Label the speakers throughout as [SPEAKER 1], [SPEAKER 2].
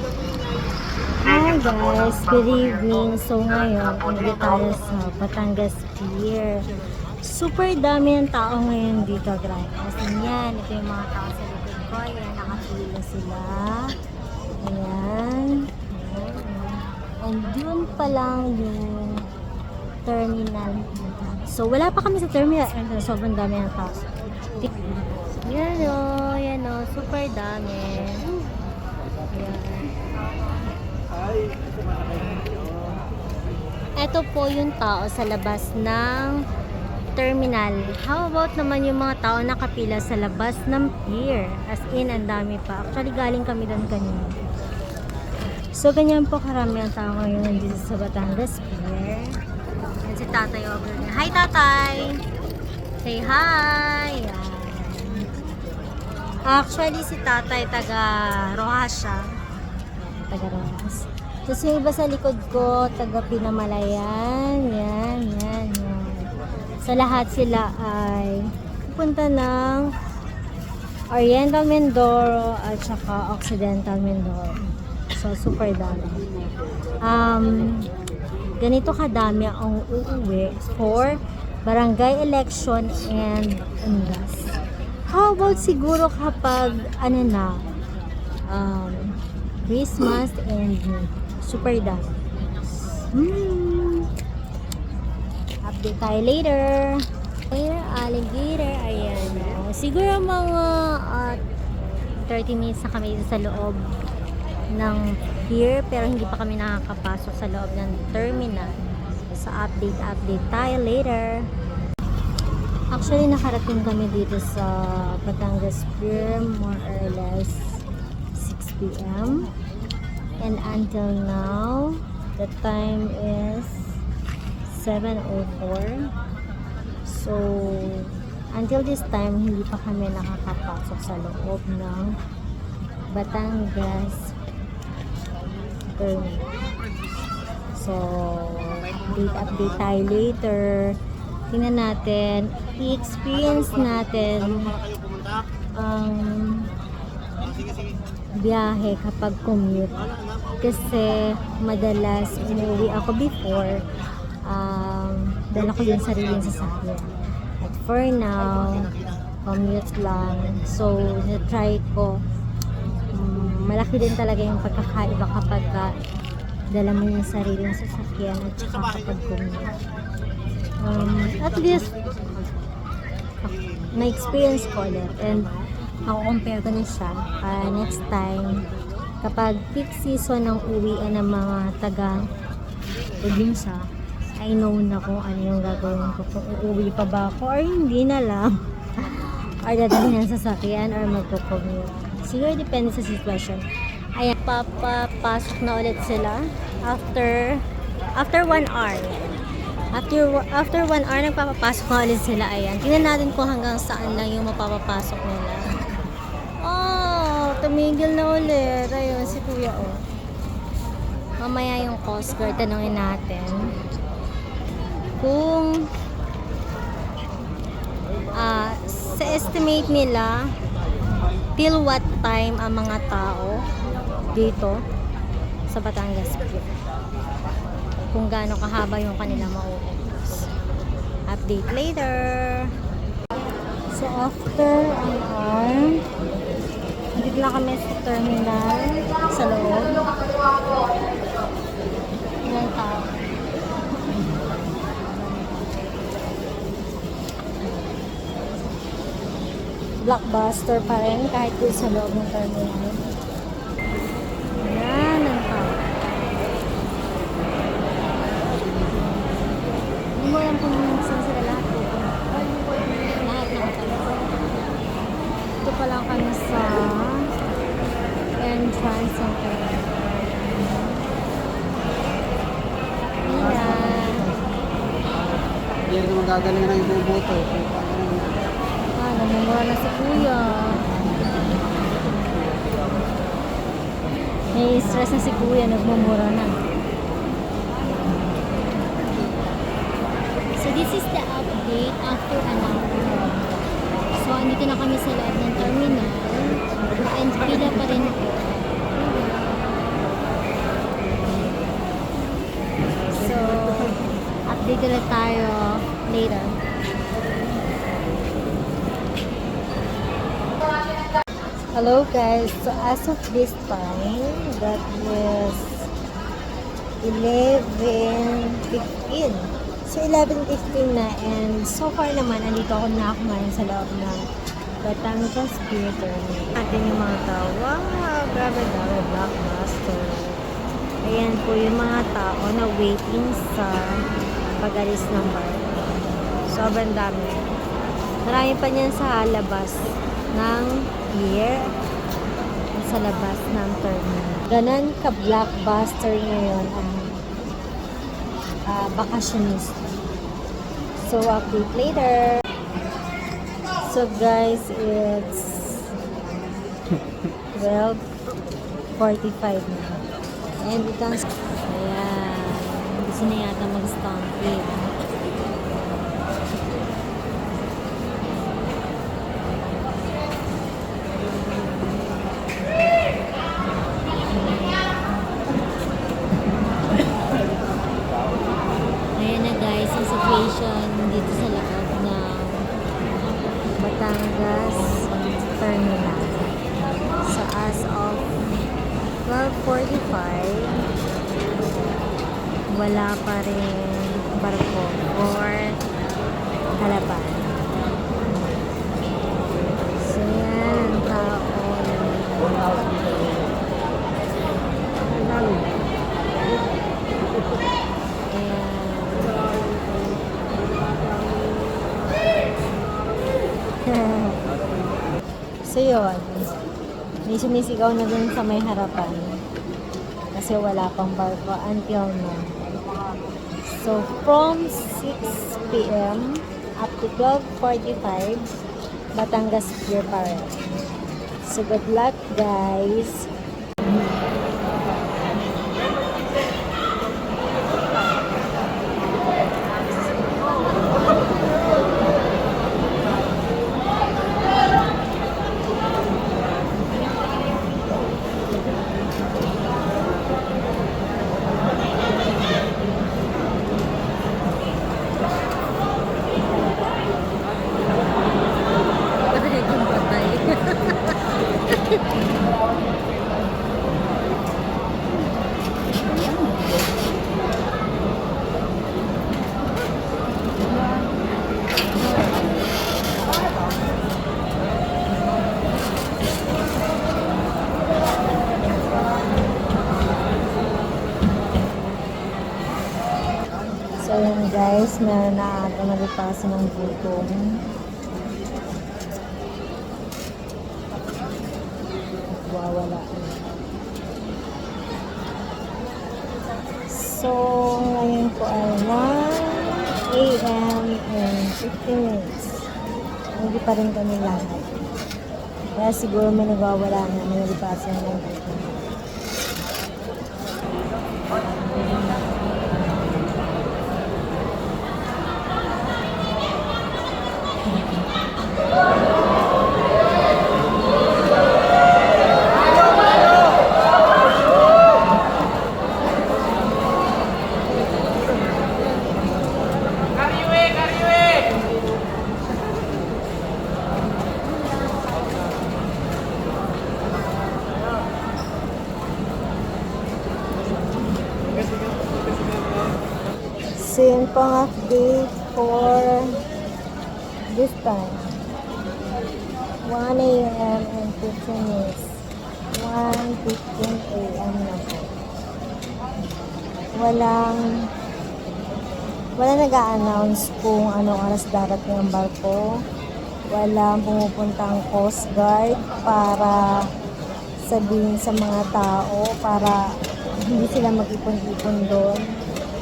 [SPEAKER 1] Hi guys, good evening. So ngayon, ulit tayo sa Batangas Pier. Super dami ng tao ngayon dito, guys. As in yan, ito yung mga tao sa likod ko. Ayan, nakapila sila. Ayan. And dun pa lang yung terminal. So wala pa kami sa terminal. And sobrang dami ng tao. Yan o, yan o, super dami. Ito po yung tao sa labas ng terminal. How about naman yung mga tao nakapila sa labas ng pier? As in, ang dami pa. Actually, galing kami doon kanina. So, ganyan po karami ang tao ngayon nandito sa Batangas Pier. Yan si tatay over there. Hi, tatay! Say hi! Yan. Actually, si tatay taga Rojas taga Rojas. Tapos yung iba sa likod ko, taga Pinamalayan. Yan, yan, yan. Sa lahat sila ay pupunta ng Oriental Mindoro at saka Occidental Mindoro. So, super dami. Um, ganito kadami ang uuwi for barangay election and undas. How about siguro kapag ano na um, Christmas and super dami. Hmm. Update tayo later. Later, alligator. Ayan. Oh. Siguro mga ah, 30 minutes na kami sa loob ng pier pero hindi pa kami nakakapasok sa loob ng terminal. So update update tayo later. Actually nakarating kami dito sa Batangas Pier more or less 6 p.m. And until now, the time is 7.04. So, until this time, hindi pa kami nakakapasok sa loob ng Batangas Terminal. So, update update tayo later. Tingnan natin, i-experience natin ang biyahe kapag commute. Kasi madalas umuwi ako before, um, dala ko yung sariling sasakyan. At for now, commute lang. So, na-try ko. Um, malaki din talaga yung pagkakaiba kapag ka dala mo yung sariling sasakyan at saka kapag commute. Um, at least, may experience ko ulit. And ako compare ko na siya. Ah, next time kapag peak season ng uwian ng mga taga probinsya I know na kung ano yung gagawin ko. Kung uuwi pa ba ako or hindi na lang. Or dadalhin ng sasakyan or magko-commute siguro depende sa situation ayan papapasok na ulit sila after after one hour After after one hour, nagpapapasok na ulit sila. Ayan. Tingnan natin kung hanggang saan lang yung mapapapasok nila. Oh, tumigil na ulit. Ayun, si Kuya, oh. Mamaya yung Coast Guard, tanongin natin. Kung ah sa estimate nila, till what time ang mga tao dito sa Batangas Pier kung gaano kahaba yung kanila mauubos. Update later! So, after an hour, na kami sa terminal sa loob. Ilang tao. Blockbuster pa rin kahit sa loob ng terminal. Yan ang tao. Hindi mo alam kung saan sila lahat dito. Lahat nakatalo. Ito pa lang kami sa entrance ng. Ayan.
[SPEAKER 2] Hindi rin naman gagaling ng ibang boto.
[SPEAKER 1] Ah, namumura na si Kuya. May stress na si Kuya, nagmumura na. This is the update after an hour. So, andito na kami sa loob ng terminal. And pila pa rin ako. So, update ulit tayo later. Hello guys, so as of this time, that was 11.15 So 11.15 na and so far naman, andito ako na ngayon sa loob ng Batangas Terminal. Atin yung mga tao, wow, grabe dami, blockbuster. Ayan po yung mga tao na waiting sa pag-alis ng bar. Sobrang dami. Marami pa niyan sa labas ng pier sa labas ng terminal. Ganon ka-blockbuster ngayon ang uh, bakasyonista. So, update later. So, guys, it's 12.45 na. And ito ang... Ayan. Gusto na yata mag-stomping. Ayan na guys, ang situation dito sa loob ng Batangas Terminal. So as of 12.45, wala pa rin barko or halapan. So yan, ang tao. So yun, may sumisigaw na dun sa may harapan. Kasi wala pang barko until now. So from 6 p.m. up to 12.45, Batangas Pier pa rin. So good luck guys! Guys, meron na ata nalipasan ng gutom. Wawala. So, ngayon po ay 1 a.m. and 15 minutes. Hindi pa rin kami lahat. Kaya siguro may nagwawala na, may nalipasan ng gutom. So, yun po ang update for this time. 1 a.m. and 15 minutes. 1.15 a.m. na po. Walang wala nag-a-announce kung anong oras darating ang barko. Walang pumupuntang Coast Guard para sabihin sa mga tao para hindi sila mag-ipon-ipon doon.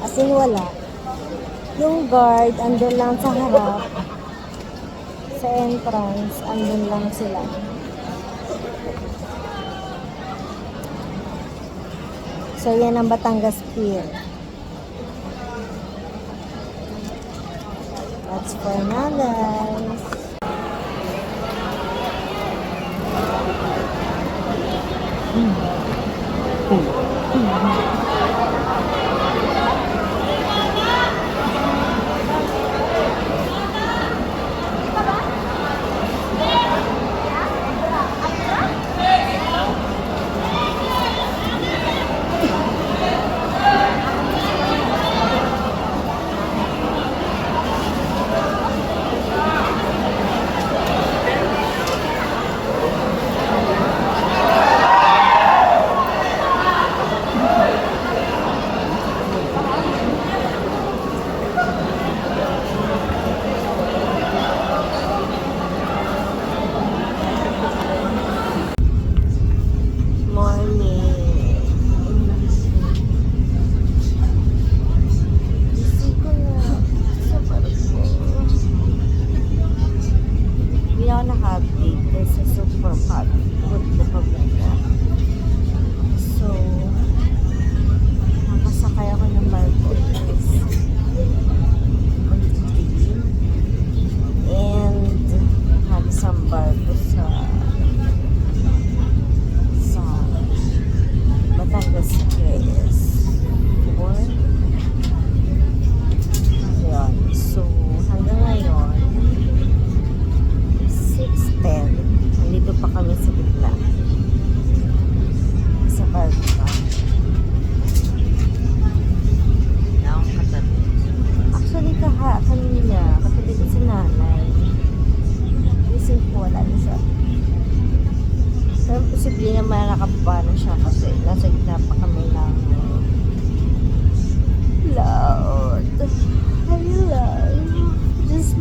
[SPEAKER 1] As in, wala. Yung guard, andun lang sa harap. Sa entrance, andun lang sila. So, yan ang Batangas Pier. That's for now, guys.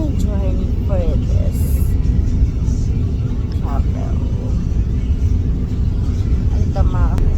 [SPEAKER 3] My journey for this travel. Ito mga